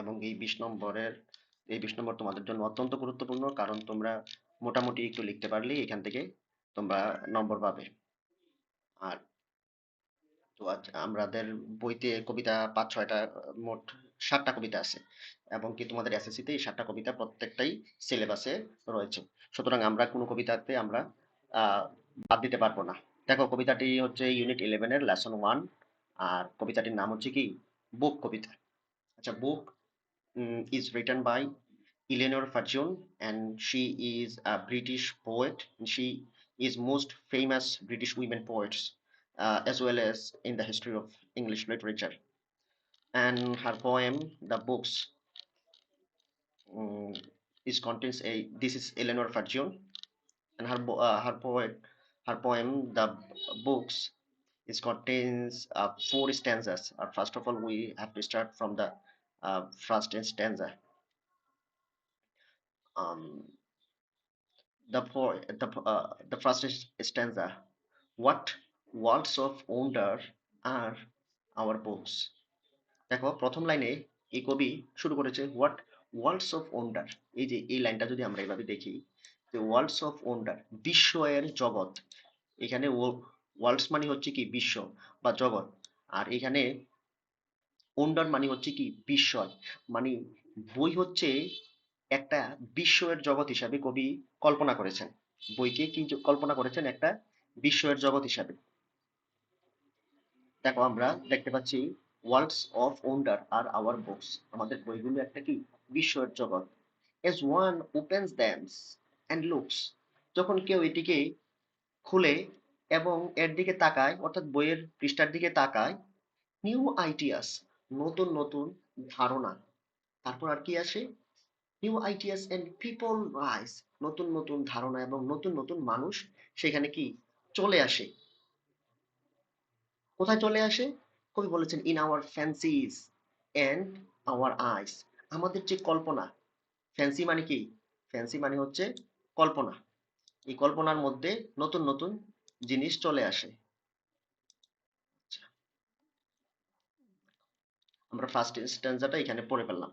এবং এই ২০ নম্বরের, এই ২০ নম্বর তোমাদের জন্য অত্যন্ত গুরুত্বপূর্ণ, কারণ তোমরা মোটামুটি একটু লিখতে পারলেই এখান থেকে তোমরা নম্বর পাবে। আর তো আজ আমাদের বইতে কবিতা পাঁচ, ছয়টা, মোট সাতটা কবিতা আছে এবং কি তোমাদের এসএসসিতে এই সাতটা কবিতা প্রত্যেকটাই সিলেবাসে রয়েছে। সুতরাং আমরা কোনো কবিতাতে আমরা বাদ দিতে পারব না। দেখো, কবিতাটি হচ্ছে ইউনিট ইলেভেনের লেসন ওয়ান আর কবিতাটির নাম হচ্ছে কি? বুক কবিতা। আচ্ছা বুক Mm, is written by Eleanor Fajun and she is a British poet and she is most famous British women poets uh, as well as in the history of English literature. And her poem the books um, is contains a this is Eleanor Fajun and her uh, her poet her poem the books is contains uh, four stanzas. Uh, first of all we have to start from the uh, first stanza. um, the po- the uh, the first stanza. What worlds of wonder are our books দেখো প্রথম লাইনে এই কবি শুরু করেছে what worlds of wonder এই যে এই লাইনটা যদি আমরা এভাবে দেখি যে ওয়ার্ল্ডস অফ ওন্ডার বিস্ময়ের জগৎ। এখানে ওয়ার্ল্ডস মানে হচ্ছে কি বিশ্ব বা জগৎ। আর এখানে ওন্ডার মানে হচ্ছে কি বিস্ময়। মানে বই হচ্ছে একটা বিস্ময়ের জগৎ হিসাবে কবি কল্পনা করেছেন। বইকে কি কল্পনা করেছেন একটা বিস্ময়ের জগৎ হিসাবে। দেখো, আমরা দেখতে পাচ্ছি worlds of wonder are our books আমাদের বইগুলো একটা কি? বিস্ময়ের জগৎ। As one opens them and looks যখন কেউ এটিকে খুলে এবং এর দিকে তাকায়, অর্থাৎ বইয়ের পৃষ্ঠার দিকে তাকায় নিউ আইডিয়াস নতুন নতুন ধারণা। তারপর আর কি আসে? New ideas and people rise নতুন নতুন ধারণা এবং নতুন নতুন মানুষ সেখানে কি চলে আসে? কোথায় চলে আসে? কবি বলেছেন in our fancies and our eyes আমাদের যে কল্পনা ফ্যান্সি মানে কি? ফ্যান্সি মানে হচ্ছে কল্পনা। এই কল্পনার মধ্যে নতুন নতুন জিনিস চলে আসে। আমরা ফার্স্ট স্ট্যান্জাটা এখানে পড়ে ফেললাম।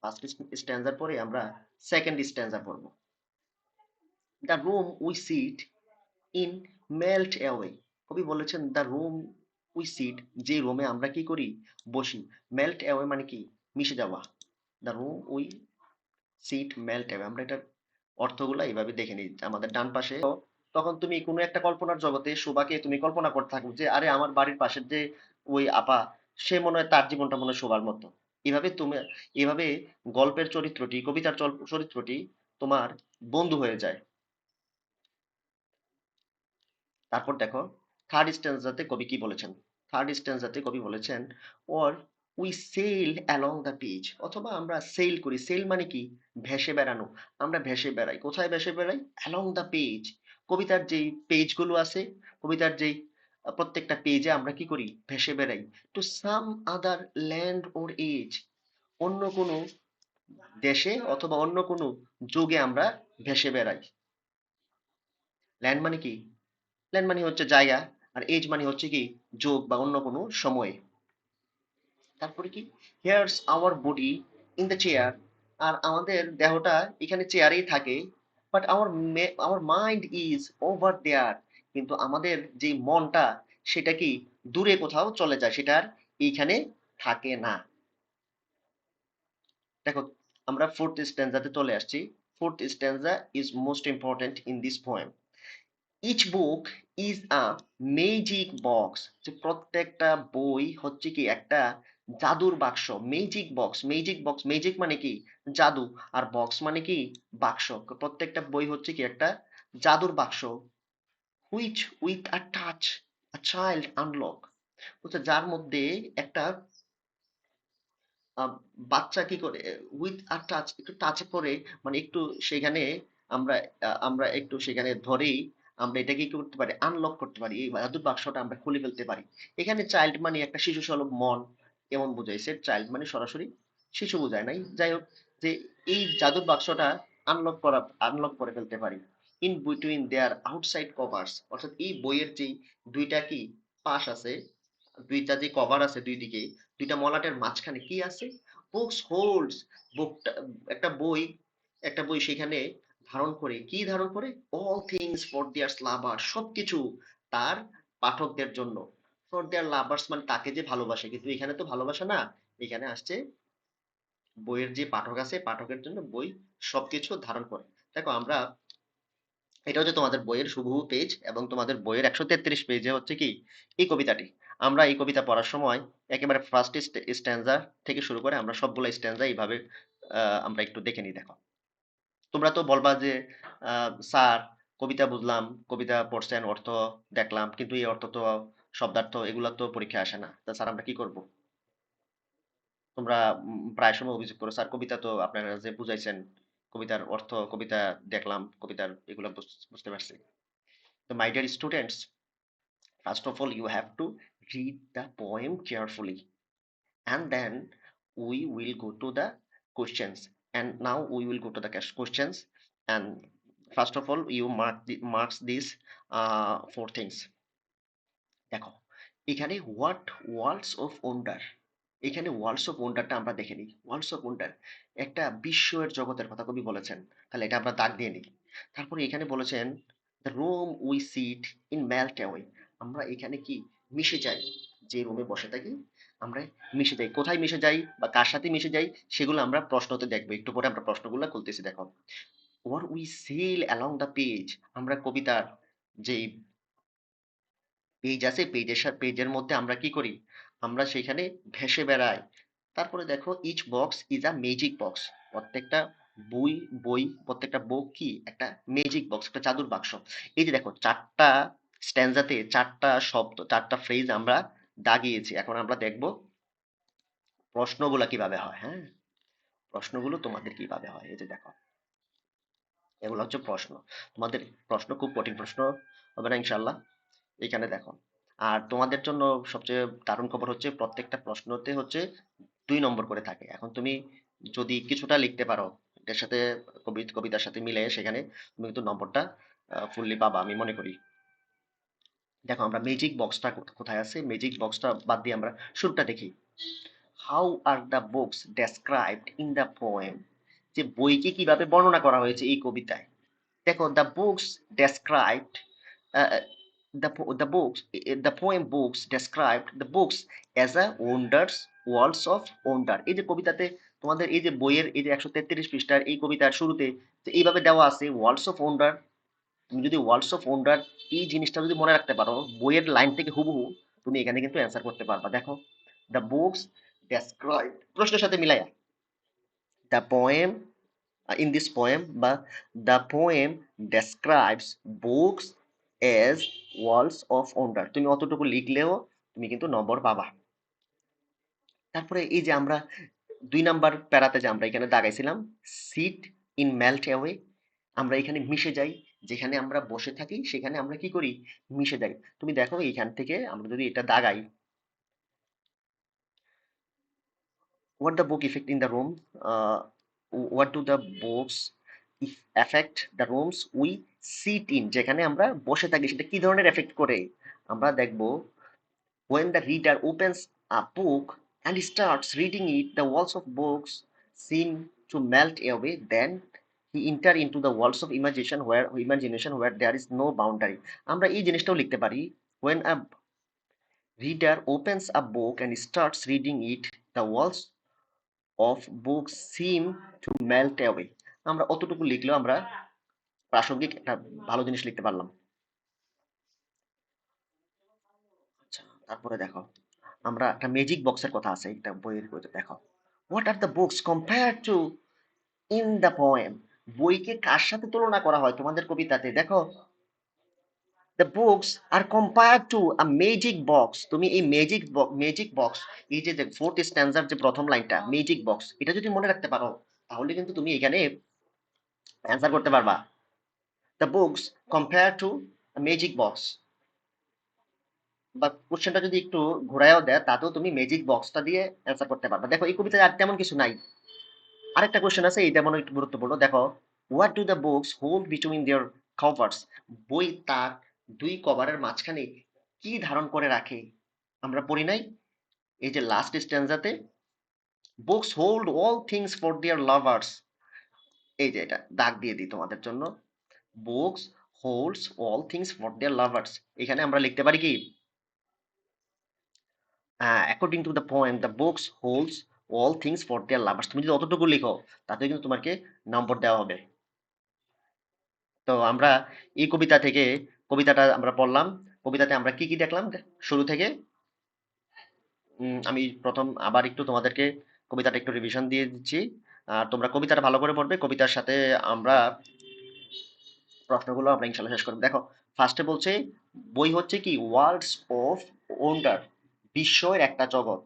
ফার্স্ট স্ট্যান্জার পরে আমরা সেকেন্ড স্ট্যান্জা পড়ব। The room we sit in melt away কবি বলেছেন দ্য রুম উই সিট যে রুমে আমরা কি করি? বসি। মেল্ট অ্যাওয়ে মানে কি? মিশে যাওয়া। The room we sit melt away আমরা এটা অর্থগুলো এইভাবে দেখে নিই। আমাদের ডান পাশে তখন তুমি কোনো একটা কল্পনার জগতে শোভাকে তুমি কল্পনা করতে থাকো যে, আরে, আমার বাড়ির পাশের যে ওই আপা সে মনে হয় তার জীবনটা মনে হয় শোভার মতো। এভাবে তুমি, এভাবে গল্পের চরিত্রটি, কবিতার চল- চরিত্রটি তোমার বন্ধু হয়ে যায়। তারপর দেখো থার্ড স্ট্যান্সাতে কবি কি বলেছেন? থার্ড স্ট্যান্সাতে কবি বলেছেন or we sail along the page অথবা আমরা সেল করি। সেল মানে কি? ভেসে বেড়ানো। আমরা ভেসে বেড়াই। কোথায় ভেসে বেড়াই? অ্যালং দ্য পেজ কবিতার যেই পেজগুলো আছে, কবিতার যেই প্রত্যেকটা পেজে আমরা কি করি? ভেসে বেড়াই। To some other land or age অন্য কোনো দেশে অথবা অন্য কোনো যুগে আমরা ভেসে বেড়াই। ল্যান্ড মানে কি? ল্যান্ড মানে হচ্ছে জায়গা, আর এজ মানে হচ্ছে কি? যোগ বা অন্য কোনো সময়ে। তারপরে কি? Here's our body in the chair আর আমাদের দেহটা এখানে চেয়ারেই থাকে but our our mind is over there কিন্তু আমাদের যে মনটা, সেটা কি দূরে কোথাও চলে যায়, সেটা আর এইখানে থাকে না। দেখো, আমরা ফোর্থ স্ট্যান্জাতে চলে আসছি। Fourth stanza is most important in this poem each book is a magic box যে প্রত্যেকটা বই হচ্ছে কি একটা জাদুর বাক্স। Magic box magic box magic মানে কি? জাদু। আর বক্স মানে কি? বাক্স। প্রত্যেকটা বই হচ্ছে কি একটা জাদুর বাক্স। Which with a touch a child unlock হচ্ছে যার মধ্যে একটা বাচ্চা কি করে উইথ আ টাচ একটু টাচ করে মানে একটু সেখানে আমরা আমরা একটু সেখানে ধরেই আমরা এটাকে কি করতে পারি? আনলক করতে পারি। এই জাদুর বাক্সটা আমরা খুলে ফেলতে পারি। এখানে চাইল্ড মানে একটা শিশু সুলভ মন এমন বুঝাইছে চাইল্ড মানে সরাসরি শিশু বোঝায় নাই। যাই হোক, যে এই জাদুর বাক্সটা আনলক করা আনলক করে ফেলতে পারি। In between their outside covers অর্থাৎ এই বইয়ের যেই দুইটা কি পাশ আছে, দুইটা যে কভার আছে দুই দিকে, দুইটা মলাটের মাঝখানে কি আছে? বুকস হোল্ডস বুকটা একটা বই একটা বই সেখানে ধারণ করে, কি ধারণ করে? All things for their lover সবকিছু তার পাঠকদের জন্য। ফর দেয়ার লাভার্স মানে তাকে যে ভালোবাসে, কিন্তু এখানে তো ভালোবাসা না, এখানে আসছে বইয়ের যে পাঠক আছে, পাঠকের জন্য বই সবকিছু ধারণ করে। দেখো, আমরা এটা হচ্ছে তোমাদের বইয়ের শুভ পেজ এবং তোমাদের বইয়ের একশো তেত্রিশ পেজে হচ্ছে কি, এই কবিতাটি। আমরা এই কবিতা পড়ার সময় একেবারে ফার্স্ট স্ট্যান্ডার থেকে শুরু করে আমরা সবগুলো স্ট্যান্ডা এইভাবে আমরা একটু দেখে নিই, দেখো। তোমরা তো বলবা যে স্যার, কবিতা বুঝলাম, কবিতা পড়ছেন, অর্থ দেখলাম, কিন্তু এই অর্থ তো, শব্দার্থ, এগুলো তো পরীক্ষায় আসে না। তা স্যার, আমরা কি করব? তোমরা প্রায় সময় অভিযোগ করো, স্যার, কবিতা তো আপনারা যে বুঝাইছেন কবিতার অর্থ, কবিতা দেখলাম, কবিতার এগুলো বুঝতে পারছি। তো my dear students first of all you have to read the poem carefully and then we will go to the questions and now we will go to the questions and first of all you mark marks this four things দেখো এখানে what worlds of wonder এখানে ওয়ার্লডস of ওন্ডারটা আমরা দেখে নিই। ওয়ার্লডস of wonder একটা বিশ্বের জগতের কথা কবি বলেছেন। তাহলে এটা আমরা দাগ দিয়ে নিই। তারপরে এখানে বলেছেন the room we sit in melt away আমরা এখানে কি মিশে যাই? যে রুমে বসে থাকি, আমরা মিশে যাই। কোথায় মিশে যাই বা কার সাথে মিশে যাই, সেগুলো আমরা প্রশ্নতে দেখব। একটু পরে আমরা প্রশ্নগুলো খুলতেছি, দেখো। Or we sail along the page আমরা কবিতার যেই পেজ আছে পেজের পেজের মধ্যে আমরা কি করি? আমরা সেখানে ভেসে বেড়াই। তারপরে দেখো each box is a magic box প্রত্যেকটা বই বই, প্রত্যেকটা বুক কি একটা ম্যাজিক বক্স একটা জাদুর বাক্স। এই যে দেখো, চারটা স্ট্যান্ডাতে চারটা শব্দ, চারটা ফ্রেজ আমরা দাগিয়েছি। এখন আমরা দেখব প্রশ্নগুলো কীভাবে হয় হ্যাঁ? প্রশ্নগুলো তোমাদের কীভাবে হয়? এই যে দেখো, এগুলো হচ্ছে প্রশ্ন। তোমাদের প্রশ্ন, খুব কঠিন প্রশ্ন হবে না ইনশাল্লাহ এখানে দেখো আর তোমাদের জন্য সবচেয়ে দারুণ খবর হচ্ছে, প্রত্যেকটা প্রশ্নতে হচ্ছে দুই নম্বর করে থাকে। এখন তুমি যদি কিছুটা লিখতে পারো এটার সাথে কবি, কবিতার সাথে মিলে সেখানে তুমি কিন্তু নম্বরটা ফুললি পাবা আমি মনে করি। দেখো আমরা ম্যাজিক বক্সটা কোথায় আছে? ম্যাজিক বক্সটা বাদ দিয়ে আমরা শুরুটা দেখি। How are the books described in the poem যে বইকে কীভাবে বর্ণনা করা হয়েছে এই কবিতায়? দেখো the books described the the books i- the poem books described the books as a wonders, worlds of wonder. এই যে কবিতাতে তোমাদের এই যে বইয়ের এই যে একশো তেত্রিশ পৃষ্ঠার এই কবিতার শুরুতে যে এইভাবে দেওয়া আছে ওয়ার্লডস অফ ওন্ডার তুমি যদি ওয়ার্লডস অফ ওন্ডার এই জিনিসটা যদি মনে রাখতে পারো, বইয়ের লাইন থেকে হুবহু তুমি এখানে কিন্তু অ্যান্সার করতে পারবা। দেখো দ্য বুকস ডেসক্রাইব প্রশ্নের সাথে মিলাইয়া the poem in this poem but the poem describes books as walls of wonder তুমি অতটুকু লিখলেও তুমি কিন্তু নম্বর পাবা। তারপরে এই যে আমরা দুই নাম্বার প্যারাতে যে আমরা এখানে দাগাইছিলাম সিট ইন মেল্ট অ্যাওয়ে আমরা এখানে মিশে যাই। যেখানে আমরা বসে থাকি সেখানে আমরা কি করি? মিশে যাই। তুমি দেখো এইখান থেকে আমরা যদি এটা দাগাই। What the book effect in the room? uh, what do the books affect the rooms sit in যেখানে আমরা বসে থাকি, সেটা কি ধরনের এফেক্ট করে? আমরা দেখব when the reader opens a book and starts reading it of books melt away then he enter into the worlds of imagination where imagination where there is no আমরা এই জিনিসটাও লিখতে পারি when a reader opens a book and start reading it the worlds of book seem to melt away আমরা অতটুকু লিখলেও আমরা প্রাসঙ্গিক একটা ভালো জিনিস লিখতে পারলাম। আচ্ছা তারপরে দেখো, আমরা একটা ম্যাজিক বক্সের কথা আছে, একটা বইয়ের বইতে দেখো। What are the books compare to in the poem বইকে কার সাথে তুলনা করা হয় তোমাদের কবিতাতে? দেখো the books are compare to a magic box তুমি এই ম্যাজিক ম্যাজিক বক্স এই যে ফোর্থ স্ট্যান্ডার যে প্রথম লাইনটা ম্যাজিক বক্স এটা যদি মনে রাখতে পারো, তাহলে কিন্তু তুমি এখানে অ্যান্সার করতে পারবা। The books compare to magic box বা কোশ্চেনটা যদি একটু ঘোরায়ও দেয়, তাতেও তুমি ম্যাজিক বক্সটা দিয়ে অ্যান্সার করতে পারবা। দেখো, এই কবিতায় আর তেমন কিছু নাই। আরেকটা কোশ্চেন আছে এইটা মনে একটু গুরুত্বপূর্ণ। দেখো what do the books hold between their covers বই তার দুই কভারের মাঝখানে কি ধারণ করে রাখে? আমরা পড়ি নাই? এই যে last স্ট্যান্ডাতে books hold all things for their lovers এই যে এটা, দাগ দিয়ে দিই তোমাদের জন্য। Books holds all things for their lovers এখানে আমরা লিখতে পারি কি? According to the point the books holds all things for their lovers তুমি যদি অতটুকু লিখো, তাতে কিন্তু তোমাকে নম্বর দেওয়া হবে। তো আমরা এই কবিতা থেকে, কবিতাটা আমরা পড়লাম। কবিতাতে আমরা কি কি দেখলাম? শুরু থেকে আমি প্রথম আবার একটু তোমাদেরকে কবিতাটা একটু রিভিশন দিয়ে দিচ্ছি। আর তোমরা কবিতাটা ভালো করে পড়বে। কবিতার সাথে আমরা প্রশ্নগুলো আমরা ইনশাল্লাহ শেষ করব। দেখো ফার্স্টে বলছে, বই হচ্ছে কি ওয়ার্ল্ডস অফ ওন্ডার বিস্ময়ের একটা জগৎ।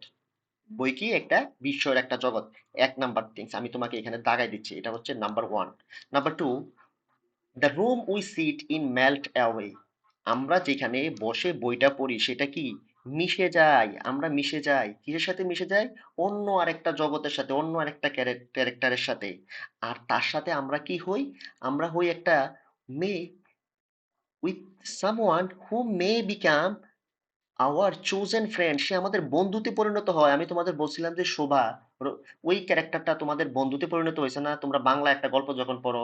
বই কি? একটা বিস্ময়ের একটা জগৎ। এক নাম্বার থিংস আমি তোমাকে এখানে দাগাই দিচ্ছি, এটা হচ্ছে number one number two the room we sit in melt away আমরা যেখানে বসে বইটা পড়ি, সেটা কি? মিশে যায়। আমরা মিশে যাই। কিসের সাথে মিশে যাই? অন্য আরেকটা জগতের সাথে, অন্য আরেকটা ক্যারেক্টারের সাথে। আর তার সাথে আমরা কি হই? আমরা হই একটা may with someone who may become our chosen friend সে আমাদের বন্ধুতে পরিণত হয়। আমি তোমাদের বলছিলাম যে, শোভা, ওই ক্যারেক্টারটা তোমাদের বন্ধুতে পরিণত হয়েছে না? তোমরা বাংলা একটা গল্প যখন পড়ো,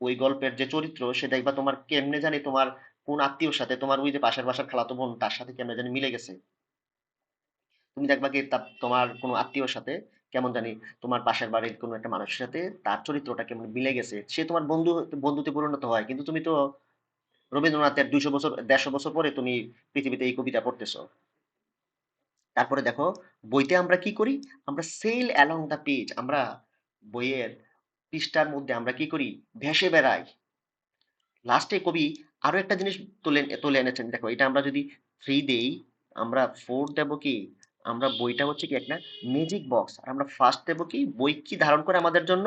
ওই গল্পের যে চরিত্র, সে দেখবা তোমার কেমনে জানি তোমার কোন আত্মীয়র সাথে, তোমার ওই যে পাশের বাসার খালাতো বোন, তার সাথে কেমনে জানি মিলে গেছে। তুমি দেখবা কি তোমার কোনো আত্মীয়র সাথে কেমন জানি তোমার পাশের বাড়ির কোনো একটা মানুষের সাথে তার চরিত্রটা কেমন মিলে গেছে। সে তোমার বন্ধু, বন্ধুতে পরিণত হয়। কিন্তু তুমি তো রবীন্দ্রনাথের দুইশো বছর, দেড়শো বছর পরে তুমি পৃথিবীতে এই কবিতা পড়তেছো। তারপরে দেখো, বইতে আমরা কি করি? আমরা সেল অ্যালং দ্য পেজ আমরা বইয়ের পৃষ্ঠার মধ্যে আমরা কি করি? ভেসে বেড়াই। লাস্টে কবি আরও একটা জিনিস তুলে তুলে এনেছেন। দেখো, এটা আমরা যদি থ্রি দেই, আমরা ফোর দেব কি? আমরা বইটা হচ্ছে কি একটা ম্যাজিক বক্স আর আমরা ফার্স্ট দেব কি বই কি ধারণ করে আমাদের জন্য?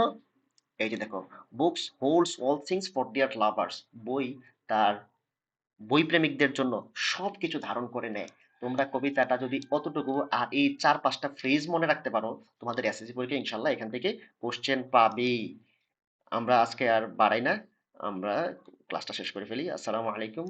এই যে দেখো books holds all things for dear lovers বই তার বই প্রেমিকদের জন্য সবকিছু ধারণ করে নেয়। তোমরা কবিতাটা যদি অতটুকু আর এই চার পাঁচটা ফ্রেজ মনে রাখতে পারো, তোমাদের এসএসসি পরীক্ষা ইনশাল্লাহ এখান থেকে কোশ্চেন পাবেই। আমরা আজকে আর বাড়াই না, আমরা ক্লাসটা শেষ করে ফেলি। আসসালামু আলাইকুম।